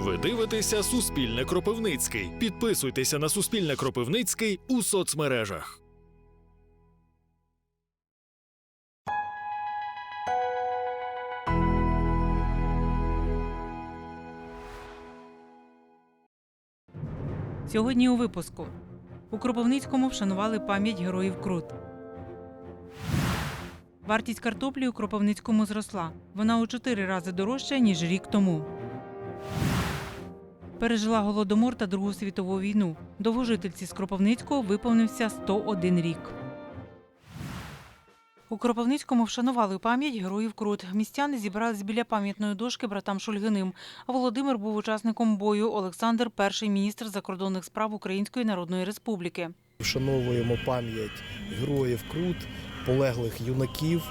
Ви дивитеся Суспільне Кропивницький. Підписуйтеся на Суспільне Кропивницький у соцмережах. Сьогодні у випуску у Кропивницькому вшанували пам'ять героїв Крут. Вартість картоплі у Кропивницькому зросла. Вона у чотири рази дорожча, ніж рік тому. Пережила голодомор та Другу світову війну. Довгожительці з Кропивницького виповнився 101 рік. У Кропивницькому вшанували пам'ять героїв Крут. Містяни зібрались біля пам'ятної дошки братам Шульгиним. Володимир був учасником бою. Олександр перший міністр закордонних справ Української Народної Республіки. Вшановуємо пам'ять героїв Крут, полеглих юнаків,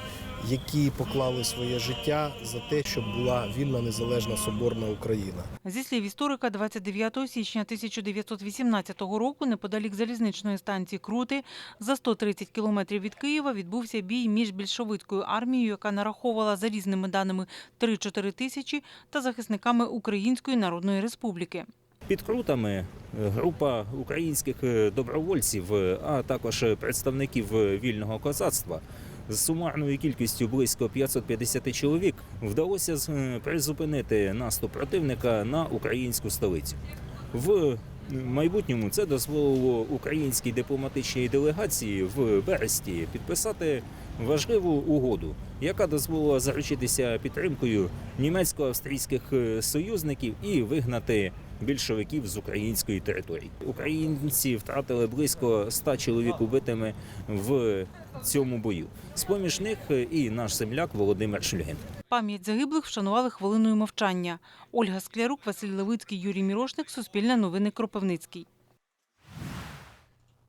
які поклали своє життя за те, щоб була вільна незалежна соборна Україна. Зі слів історика, 29 січня 1918 року, неподалік залізничної станції Крути, за 130 кілометрів від Києва відбувся бій між більшовицькою армією, яка нараховувала за різними даними 3-4 тисячі, та захисниками Української Народної Республіки. Під крутами е, група українських е, добровольців, е, а також представників вільного козацтва з сумарною кількістю близько 550 чоловік вдалося е, призупинити наступ противника на українську столицю. В майбутньому це дозволило українській дипломатичній делегації в Бересті підписати важливу угоду, яка дозволила заручитися підтримкою німецько-австрійських е, союзників і вигнати більшовиків з української території. Українці втратили близько 100 чоловік убитими в цьому бою. З поміж них і наш земляк Володимир Шульгин. Пам'ять загиблих вшанували хвилиною мовчання. Ольга Склярук, Василь Левицький, Юрій Мірошник, Суспільне новини Кропивницький.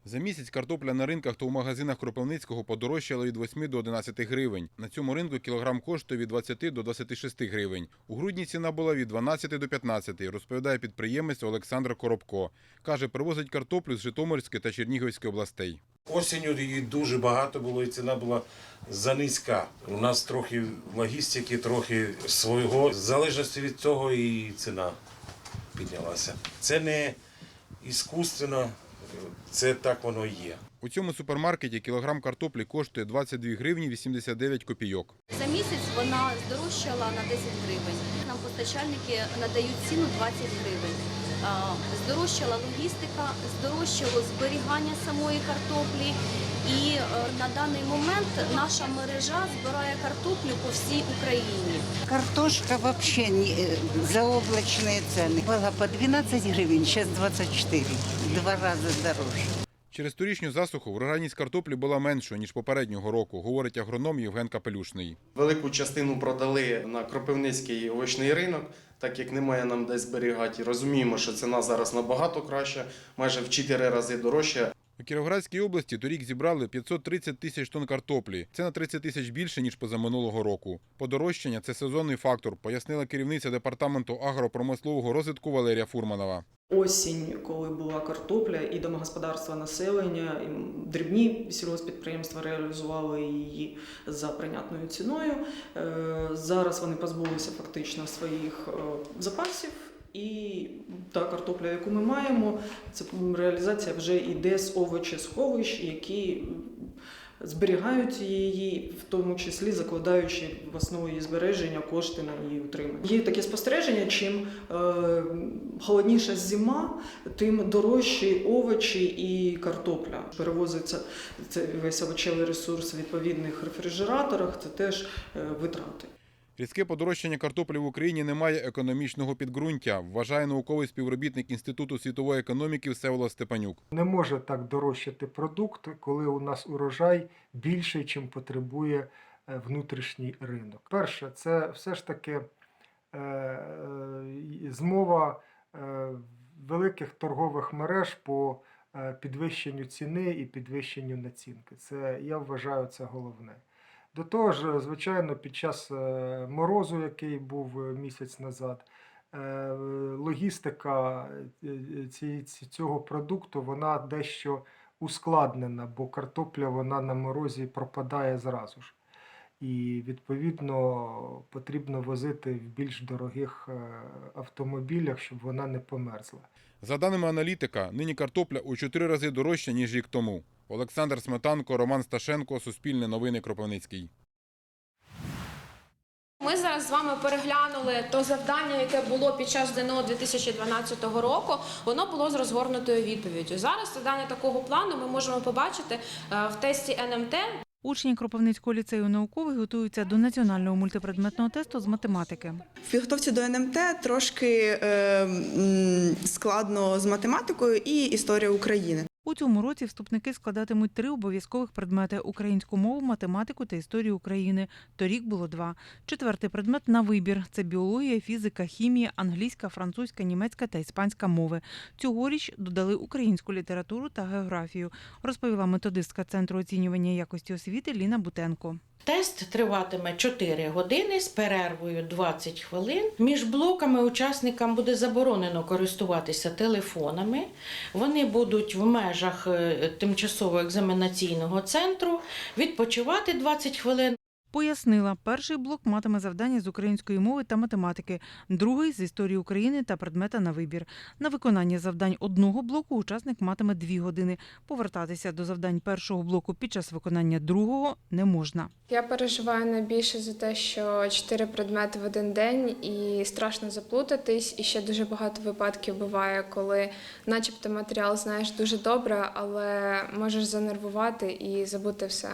За місяць картопля на ринках та у магазинах Кропивницького подорожчала від 8 до 11 гривень. На цьому ринку кілограм коштує від 20 до 26 гривень. У грудні ціна була від 12 до 15, розповідає підприємець Олександр Коробко. Каже, привозить картоплю з Житомирської та Чернігівської областей. Осінню її дуже багато було і ціна була занизька. У нас трохи логістики, трохи свого. В залежності від цього і ціна піднялася. Це не іскусственно, це так воно і є. У цьому супермаркеті кілограм картоплі коштує 22 гривні 89 копійок. За місяць вона здорожчала на 10 гривень. Нам постачальники надають ціну 20 гривень. А, Здорожчала логістика, здорожчало зберігання самої картоплі. І е, на даний момент наша мережа збирає картоплю по всій Україні. Картошка вообще не, э, заоблачные цены. Была по 12 гривен, сейчас 24. Два раза дороже. Через торічню засуху врожайність картоплі була меншою, ніж попереднього року, говорить агроном Євген Капелюшний. Велику частину продали на Кропивницький овочний ринок, так як немає нам де зберігати. Розуміємо, що ціна зараз набагато краща, майже в 4 рази дорожча. У Кіровоградській області торік зібрали 530 тисяч тонн картоплі. Це на 30 тисяч більше, ніж позаминулого року. Подорожчання – це сезонний фактор, пояснила керівниця департаменту агропромислового розвитку Валерія Фурманова. Осінь, коли була картопля, і домогосподарства населення, і дрібні сільгоспідприємства реалізували її за прийнятною ціною. Е, Зараз вони позбулися фактично своїх е, запасів. І та картопля, яку ми маємо, це реалізація вже йде з овочесховищ, які зберігають її, в тому числі закладаючи в основу її збереження кошти на її утримання. Є таке спостереження, чим е, холодніша зима, тим дорожчі овочі і картопля. Перевозиться це весь овочевий ресурс в відповідних рефрижераторах, це теж е, витрати. Різке подорожчання картоплі в Україні не має економічного підґрунтя, вважає науковий співробітник Інституту світової економіки Всеволод Степанюк. Не може так дорожчати продукт, коли у нас урожай більший, чим потребує е, внутрішній ринок. Перше, це все ж таки е, змова е, великих торгових мереж по підвищенню ціни і підвищенню націнки. Це я вважаю це головне. До того ж, звичайно, під час е, морозу, який був е, місяць назад, е, логістика цього продукту вона дещо ускладнена, бо картопля вона на морозі пропадає зразу ж. і відповідно потрібно возити в більш дорогих автомобілях, щоб вона не померзла. За даними аналітика, нині картопля у чотири рази дорожча, ніж рік тому. Олександр Сметанко, Роман Сташенко, Суспільне новини Кропивницький. Ми зараз з вами переглянули то завдання, яке було під час ЗНО 2012 року. Воно було з розгорнутою відповіддю. Зараз завдання такого плану ми можемо побачити е, в тесті НМТ. Учні Кропивницького ліцею науковий готуються до національного мультипредметного тесту з математики. В підготовці до НМТ трошки е, складно з математикою і історія України. У цьому році вступники складатимуть три обов'язкових предмети: українську мову, математику та історію України. Торік було два. Четвертий предмет на вибір це біологія, фізика, хімія, англійська, французька, німецька та іспанська мови. Цьогоріч додали українську літературу та географію, розповіла методистка центру оцінювання якості освіти Ліна Бутенко. Тест триватиме 4 години з перервою 20 хвилин. Між блоками учасникам буде заборонено користуватися телефонами. Вони будуть в межах е, тимчасового екзаменаційного центру відпочивати 20 хвилин. Пояснила, перший блок матиме завдання з української мови та математики, другий з історії України та предмета на вибір. На виконання завдань одного блоку учасник матиме дві години. Повертатися до завдань першого блоку під час виконання другого не можна. Я переживаю найбільше за те, що чотири предмети в один день, і страшно заплутатись. І ще дуже багато випадків буває, коли, начебто, матеріал знаєш дуже добре, але можеш занервувати і забути все.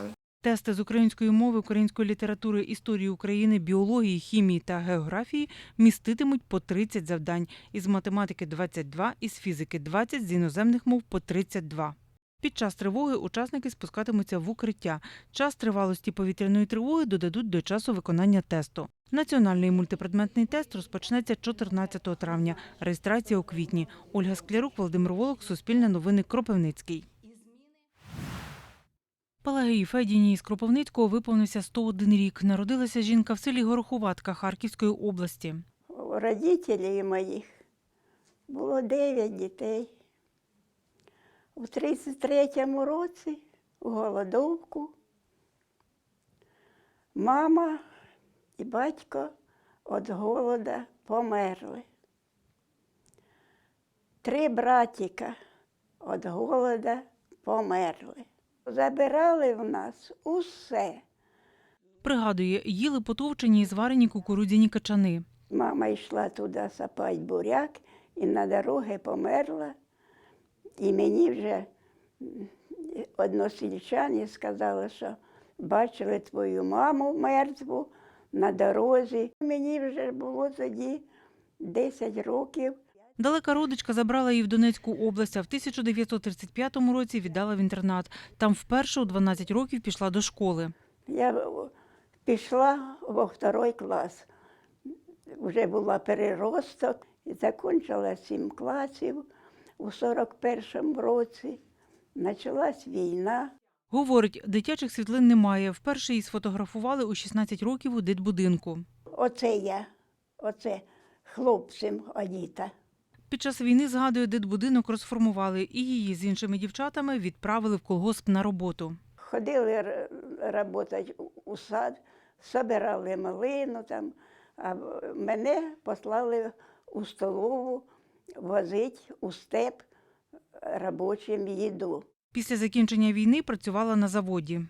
Тести з української мови, української літератури, історії України, біології, хімії та географії міститимуть по 30 завдань, із математики 22, із фізики 20, з іноземних мов по 32. Під час тривоги учасники спускатимуться в укриття. Час тривалості повітряної тривоги додадуть до часу виконання тесту. Національний мультипредметний тест розпочнеться 14 травня. Реєстрація у квітні. Ольга Склярук, Володимир Волок, Суспільне новини, Кропивницький. Пелагії Федіні із Кропивницького виповнився 101 рік. Народилася жінка в селі Гороховатка Харківської області. У родителів моїх було дев'ять дітей. У 33-му році у голодовку мама і батько від голода померли. Три братіка від голода померли. Забирали в нас усе. Пригадує, їли потовчені і зварені кукурудзяні качани. Мама йшла туди сапати буряк і на дороги померла. І мені вже односельчані сказали, що бачили твою маму мертву на дорозі. Мені вже було тоді 10 років. Далека родичка забрала її в Донецьку область, а в 1935 році віддала в інтернат. Там вперше у 12 років пішла до школи. Я пішла во второй клас. Вже була переросток і закінчила сім класів у 41-му році. Почалась війна. Говорить, дитячих світлин немає. Вперше її сфотографували у 16 років у дитбудинку. Оце я, оце хлопцем одіта. Під час війни, згадує, дитбудинок розформували і її з іншими дівчатами відправили в колгосп на роботу. Ходили працювати у сад, збирали малину там, а мене послали у столову возити у степ робочим їду. Після закінчення війни працювала на заводі.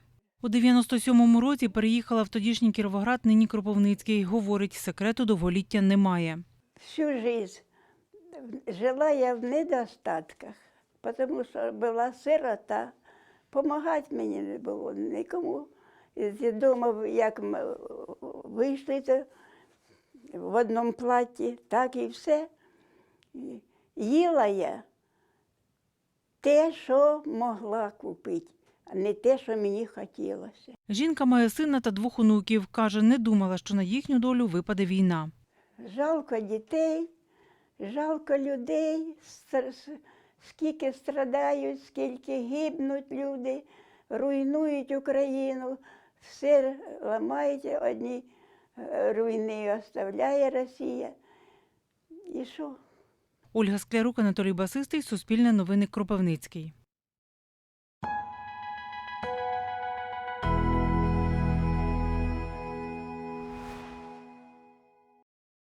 У 97-му році переїхала в тодішній Кіровоград, нині Кропивницький. Говорить, секрету довголіття немає. Всю жизнь жила я в недостатках, тому що була сирота. Помагати мені не було нікому. З дому, як ми вийшли то в одному платі, так і все. Їла я те, що могла купити, а не те, що мені хотілося. Жінка має сина та двох онуків. Каже, не думала, що на їхню долю випаде війна. Жалко дітей, жалко людей, скільки страдають, скільки гибнуть люди, руйнують Україну, все ламають одні е, руйни, оставляє Росія. І що? Ольга Склярук, Анатолій Басистий, Суспільне новини Кропивницький.